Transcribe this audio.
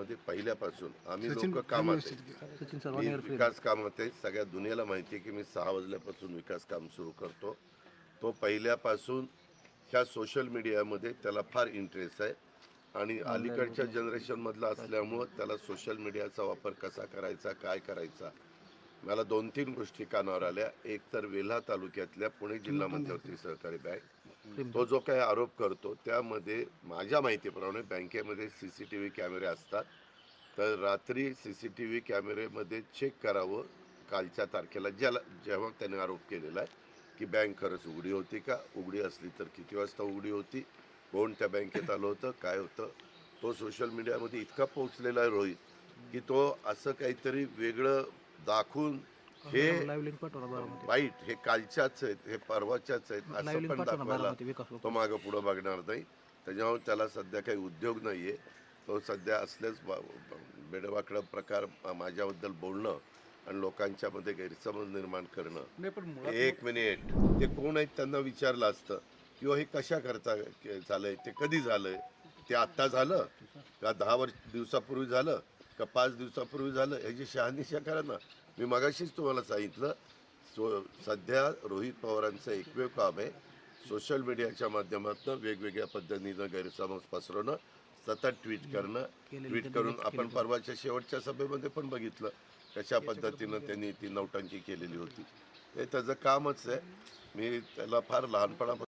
काँग्रेसमध्ये पहिल्यापासून आम्ही लोक कामात आहे. मी विकास कामात आहे सगळ्या दुनियाला माहिती आहे की मी सहा वाजल्यापासून विकास काम सुरू करतो. तो पहिल्यापासून ह्या सोशल मीडियामध्ये त्याला फार इंटरेस्ट आहे. आणि अलीकडच्या जनरेशनमधला असल्यामुळं त्याला सोशल मीडियाचा वापर कसा करायचा काय करायचा मला दोन तीन गोष्टी कानावर आल्या. एक तर वेल्हा तालुक्यातल्या पुणे जिल्हा मध्यवर्ती सहकारी बँक. तो जो काही आरोप करतो त्यामध्ये माझ्या माहितीप्रमाणे बँकेमध्ये सी सी टी व्ही कॅमेरे असतात. तर रात्री सी सी टी व्ही कॅमेरेमध्ये चेक करावं कालच्या तारखेला. ज्याला जेव्हा त्याने आरोप केलेला आहे की बँक खरंच उघडी होती का? उघडी असली तर किती वाजता उघडी होती? कोण त्या बँकेत आलं होतं? काय होतं? तो सोशल मीडियामध्ये इतका पोहोचलेला आहे रोहित की तो असं काहीतरी वेगळं दाखवून हे वाईट हे कालच्याच आहेत हे परवाच्याच आहेत असं पण दाखवायला तो मागं पुढं बघणार नाही. त्याच्यामुळे त्याला सध्या काही उद्योग नाही आहे तो सध्या असलेच बेडवाकडं प्रकार माझ्याबद्दल बोलणं आणि लोकांच्यामध्ये गैरसमज निर्माण करणं. एक मिनिट. ते कोण आहेत त्यांना विचारलं असतं. किंवा हे कशा करता झालंय? ते कधी झालंय? ते आत्ता झालं? का दहा वर्ष दिवसापूर्वी झालं? का पाच दिवसापूर्वी झालं ह्याची शहानिशा करा ना. मी मगाशीच तुम्हाला सांगितलं सो सध्या रोहित पवारांचं एकमेव काम आहे सोशल मीडियाच्या माध्यमातून वेगवेगळ्या पद्धतीनं गैरसमज पसरवणं सतत ट्विट करणं ट्विट करून आपण परवाच्या शेवटच्या सभेमध्ये पण बघितलं कशा पद्धतीनं त्यांनी ती नौटंकी केलेली होती. हे त्याचं कामच आहे. मी त्याला फार लहानपणापासून